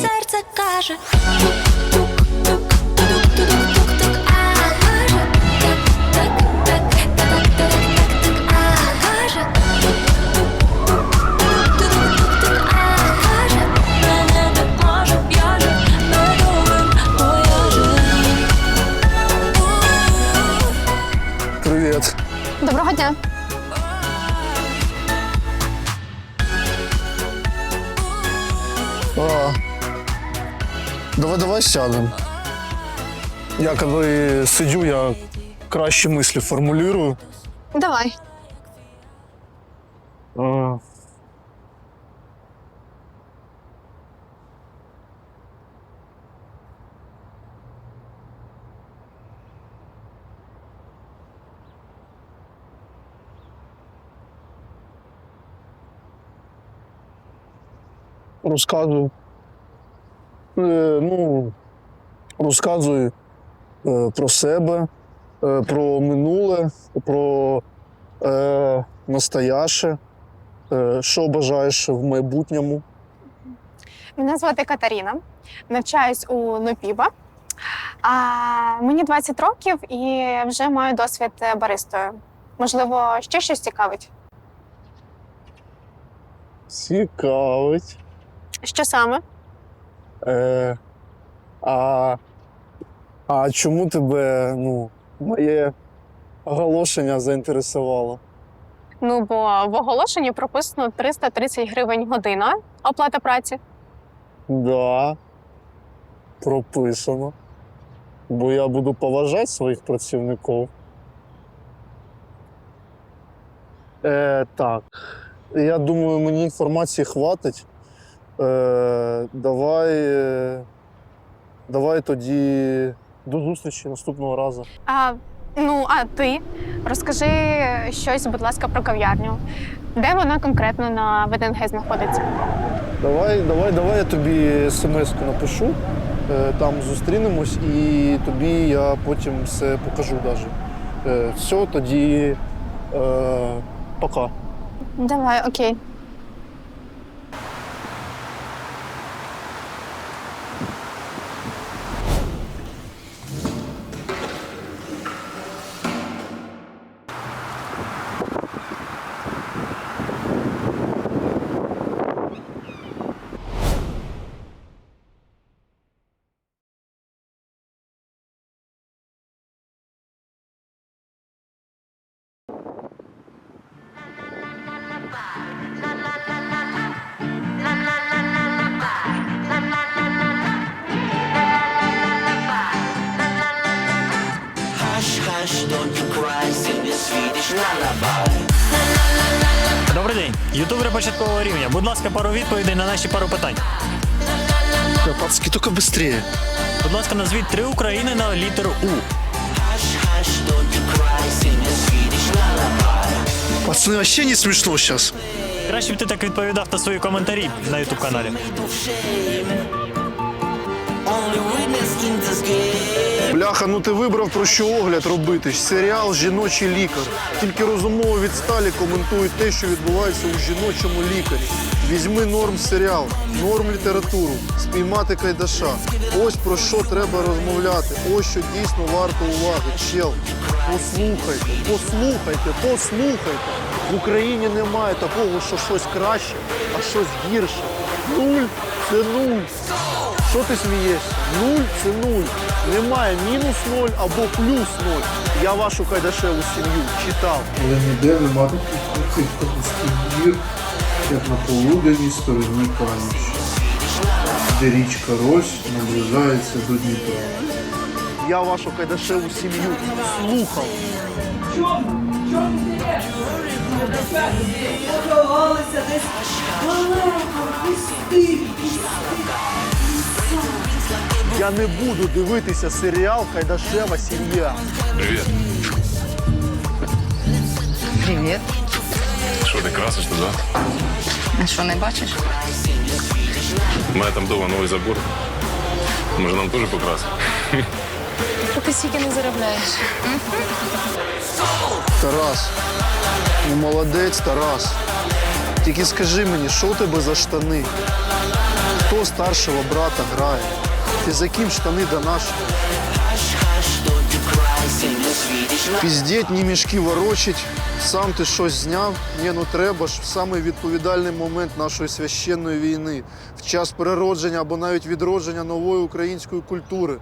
Серце каже тук-тук-тук-тук-тук-тук-тук, а давай, давай сядемо. Я коли сиджу, я кращі мислі формулюю. Давай. А, Розказую. Е, ну, розказую е, про себе, е, про минуле, про е, настояще. Що бажаєш в майбутньому? Мене звати Катаріна. Навчаюсь у НОПІБА. А мені 20 років і вже маю досвід баристою. Можливо, ще щось цікавить. Цікавить. Що саме? Е, а, а чому тебе ну, моє оголошення заінтересувало? Ну, бо в оголошенні прописано 330 гривень година оплата праці. Да, прописано. Бо я буду поважати своїх працівників. Е, так. Я думаю, мені інформації хватить. Е, давай, е, давай тоді до зустрічі наступного разу. А, ну, а ти розкажи щось, будь ласка, про кав'ярню. Де вона конкретно на ВДНГ знаходиться? Давай, давай, давай я тобі смс-ку напишу. Е, там зустрінемось і тобі я потім все покажу навіть. Е, все, тоді е, пока. Давай, окей. Добрий день. Ютубери початкового рівня. Будь ласка, пару відповідей на наші пару питань. Пацки, тільки швидше. Будь ласка, назвіть три України на літеру У. Пацани, вообще не смішно зараз. Краще б ти так відповідав на свої коментарі на ютуб каналі. Бляха, ну ти вибрав про що огляд робити. Серіал Жіночий лікар. Тільки розумово відсталі коментують те, що відбувається у жіночому лікарі. Візьми норм серіал, норм літературу, спіймати кайдаша. Ось про що треба розмовляти. Ось що дійсно варто уваги. Чел, послухайте, послухайте, послухайте. В Україні немає такого, що щось краще, а щось гірше. Нуль це нуль. Що ти смієшся? Нуль це нуль. Немає мінус ноль або плюс ноль. Я вашу кайдашеву сім'ю читав. але ніде нема таких капустів гір, як на полуденній стороні Канівщини, де річка Рось наближається до Дніпра. Я вашу кайдашеву сім'ю слухав. Поховалися десь далеко, пусти, Я не буду дивитися серіал Кайдашева сім'я. Привет. Привіт. Що ти красиш туди? А що не бачиш? У мене там вдома новий забор. Може нам теж покрасити? Ти стільки не заробляєш. Тарас. Ну молодець, Тарас. Тільки скажи мені, що у тебе за штани? Хто старшого брата грає? Ти за ким штани до нашого? Піздеть, ні мішки ворочить, сам ти щось зняв. Ні, ну треба ж в самий відповідальний момент нашої священної війни, в час переродження або навіть відродження нової української культури.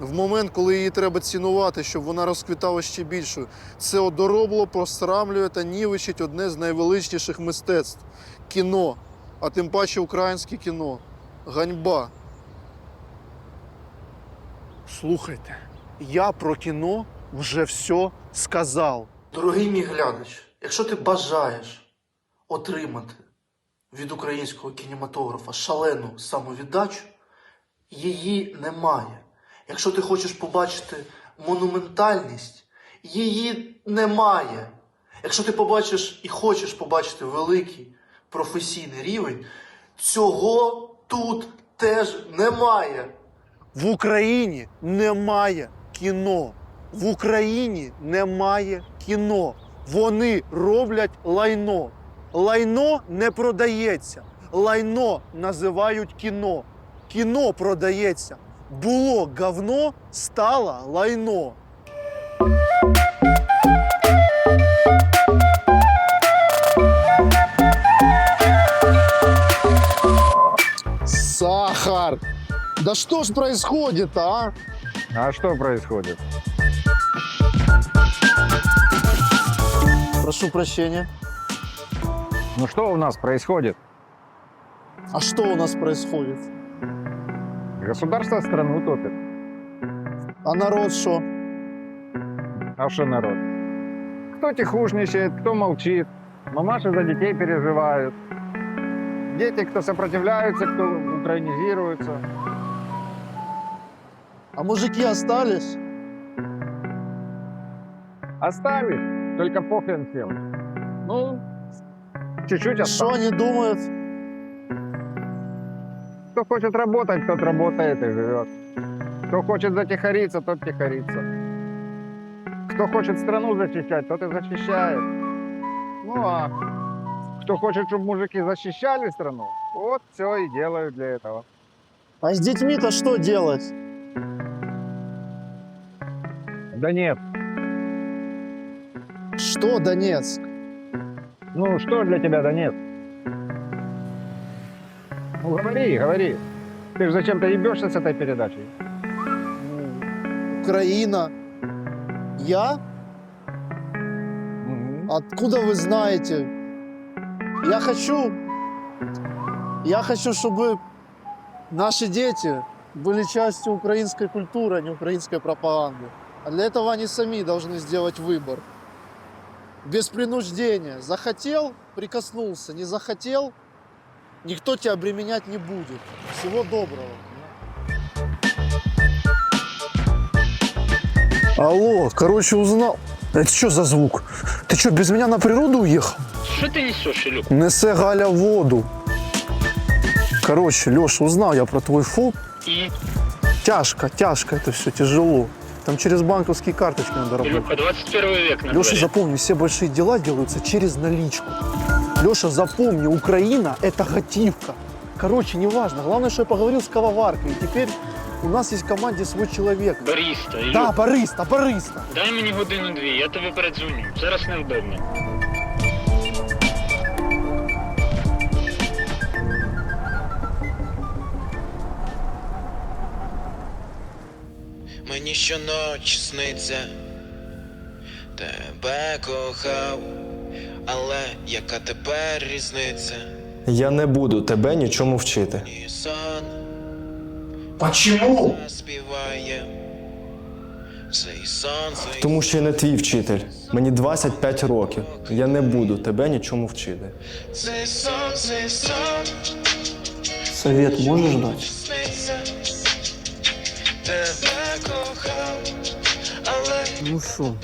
В момент, коли її треба цінувати, щоб вона розквітала ще більшою. Це одоробло просрамлює та нівечить одне з найвеличніших мистецтв кіно, а тим паче українське кіно. Ганьба. Слухайте, я про кіно вже все сказав. Дорогий мій глядач, якщо ти бажаєш отримати від українського кінематографа шалену самовіддачу, її немає. Якщо ти хочеш побачити монументальність, її немає. Якщо ти побачиш і хочеш побачити великий професійний рівень, цього тут теж немає. В Україні немає кіно. В Україні немає кіно. Вони роблять лайно. Лайно не продається. Лайно називають кіно. Кіно продається. Було говно, стало лайно. Сахар! Да что ж происходит, а? А что происходит? Прошу прощения. Ну что у нас происходит? А что у нас происходит? Государство страну топит. А народ что? А что народ? Кто тихушничает, кто молчит. Мамаши за детей переживают. Дети, кто сопротивляются, кто украинизируется. А мужики остались? Остались, только похрен всем. Ну, чуть-чуть Что осталось. они думают? Кто хочет работать, тот работает и живет. Кто хочет затихариться, тот тихорится. Кто хочет страну защищать, тот и защищает. Ну а кто хочет, чтобы мужики защищали страну, вот все и делают для этого. А с детьми-то что делать? Да нет. Что, Донецк? Ну что для тебя Донец? Ну говори, говори. Ты же зачем-то ебешься с этой передачей. Украина. Я? Откуда вы знаете? Я хочу... Я хочу, чтобы наши дети были частью украинской культуры, а не украинской пропаганды. А для этого они сами должны сделать выбор. Без принуждения. Захотел – прикоснулся. Не захотел – никто тебя обременять не будет. Всего доброго. Алло, короче, узнал. Это что за звук? Ты что, без меня на природу уехал? Що ти несеш, Ілюк? Несе Галя воду. Короче, Леша, узнал я про твой ФОП. І, Тяжко, тяжко это все, тяжело. Там через банковские карточки надо работать. Ілюха, 21 век на Леша, дворе. запомни, все большие дела делаются через наличку. Леша, запомни, Украина – это хативка. Короче, неважно. Главное, что я поговорил с Кавоваркой. И теперь у нас есть в команде свой человек. Бариста, Ілюк, Да, бариста, бариста. дай мені годину-дві, я тобі передзвоню. Зараз невдобно. Мені щоночі сниться, тебе кохав, але яка тепер різниця? Я не буду тебе нічому вчити. І сон Почему? співає. Цей Тому що я не твій вчитель. Мені 25 років. Я не буду тебе нічому вчити. цей сон, цей сон Совет можешь дать? Ну що,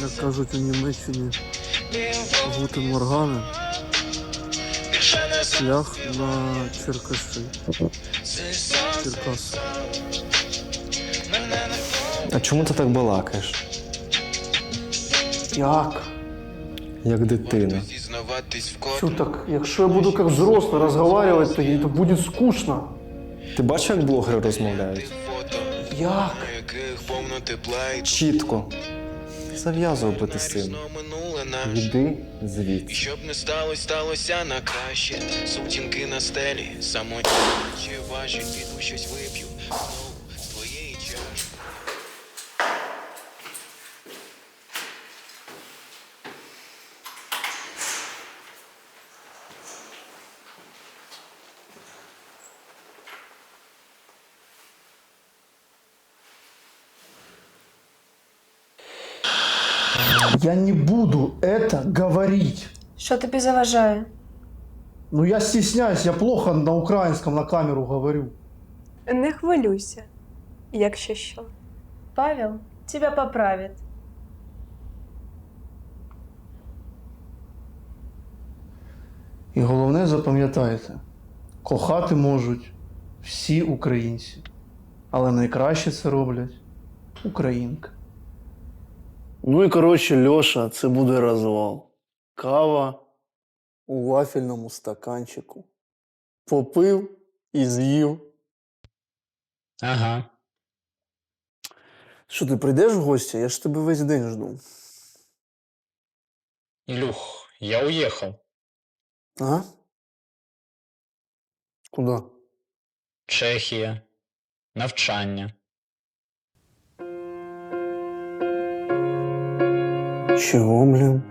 як кажуть у Німеччині, більше не шлях на Черкаши. цей Черкас. А чому ти так балакаєш? Як? Як дитина. Що так, якщо я буду як взрослий розмовляти, то буде скучно. Ти бачиш, як блогери розмовляють? Як? Чітко. Зав'язував би ти син. Йди звідси. Щоб не сталося, сталося на краще. Сутінки на стелі, самотні чи важить, піду щось вип'ю. Я не буду это говорить. Що тобі заважає? Ну я стесняюсь, я плохо на українському на камеру говорю. Не хвилюйся, якщо що. Павел тебе поправить. І головне запам'ятайте, кохати можуть всі українці, але найкраще це роблять українки. Ну і коротше, Льоша, це буде розвал. Кава у вафельному стаканчику. Попив і з'їв. Ага. Що ти прийдеш в гості? Я ж тебе весь день жду. Ілюх, я уїхав. А? Куди? Чехія. Навчання. Чего, блин?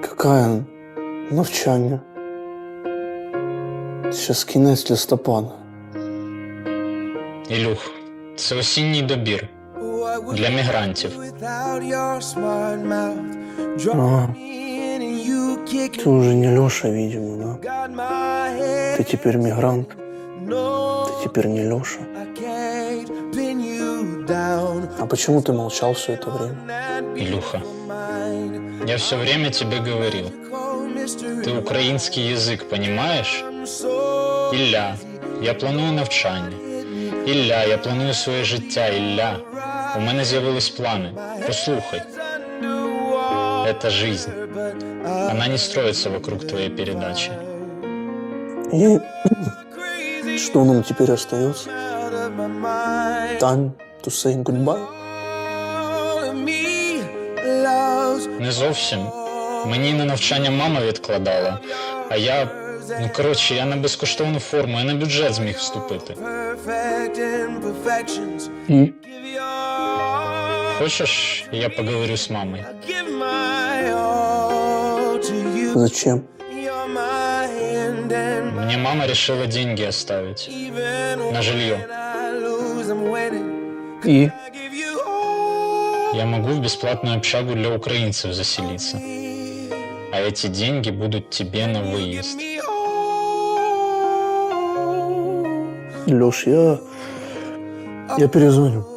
Какая навчання? Сейчас кінець листопада. Ілюх, це осінній добір для мігрантів. Ага. Ты уже не Леша, видимо, да? Ты теперь мигрант. Ты теперь не Леша. А почему ты молчал все это время? Илюха, я все время тебе говорил. Ты украинский язык понимаешь? Ілля, я планую навчання. Ілля, я планую своє життя. Ілля, у мене з'явились плани. Послухай. Это жизнь. Она не строится вокруг твоей передачи. И что нам теперь остается? Time To say goodbye? Не зовсім. Мені на навчання мама відкладала, а я. Ну коротше, я на безкоштовну форму, я на бюджет зміг вступити. И? Хочеш, я поговорю з мамою? Зачем? Мне мама решила деньги оставить на жилье. И? Я могу в бесплатную общагу для украинцев заселиться. А эти деньги будут тебе на выезд. Леш, я... Я перезвоню.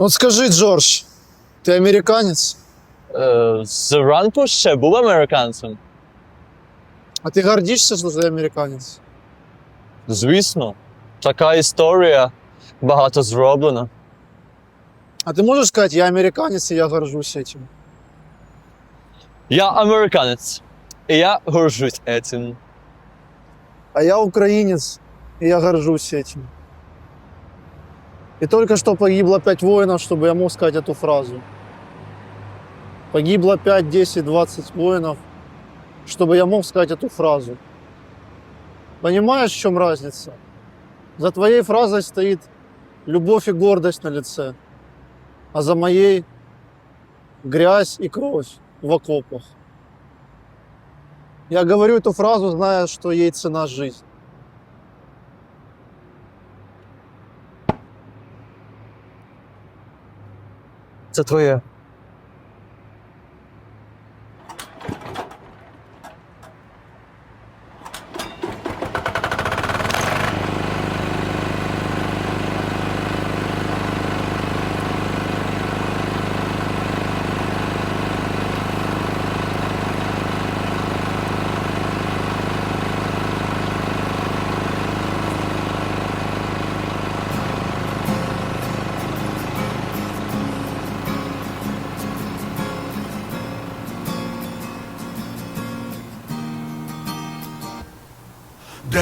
Вот скажи, Джордж, ты американец? Зранку ще був американцем. А ты гордишься, что ты американец? Звісно, така історія, багато зроблено. А ты можешь сказать, я американец, и я горжусь этим? Я американець, і я горжусь этим. А я украинец, и я горжусь этим. И только что погибло пять воинов, чтобы я мог сказать эту фразу. Погибло 5, 10, 20 воинов, чтобы я мог сказать эту фразу. Понимаешь, в чем разница? За твоей фразой стоит любовь и гордость на лице, а за моей грязь и кровь в окопах. Я говорю эту фразу, зная, что ей цена жизнь. Це твоє.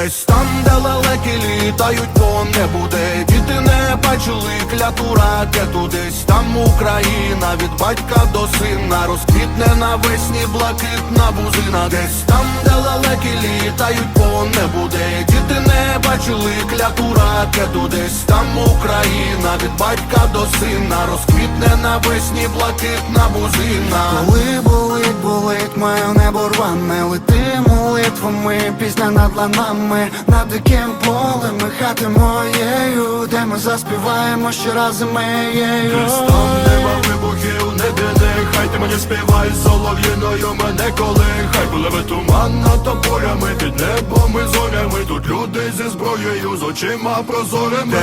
Десь там, де лелеки літають по небу, де діти не бачили кляту ракету, десь там Україна від батька до сина. Розквітне навесні блакитна бузина, десь там, де лелеки літають по небу, де діти не бачили кляту ракету, десь там Україна від батька до сина. Розквітне навесні блакитна бузина. Коли болить, болить, моє небо рване, лети молитвами, пісня над ланами, над диким полем, і хати моєю, де ми заспіваємо ще раз моєю. Христом нема вибухів, не біди, хай. Ти мені співай солов'їною мене коли, хай пливе туман над тополями, під небом і зорями, тут люди зі зброєю, з очима прозорими.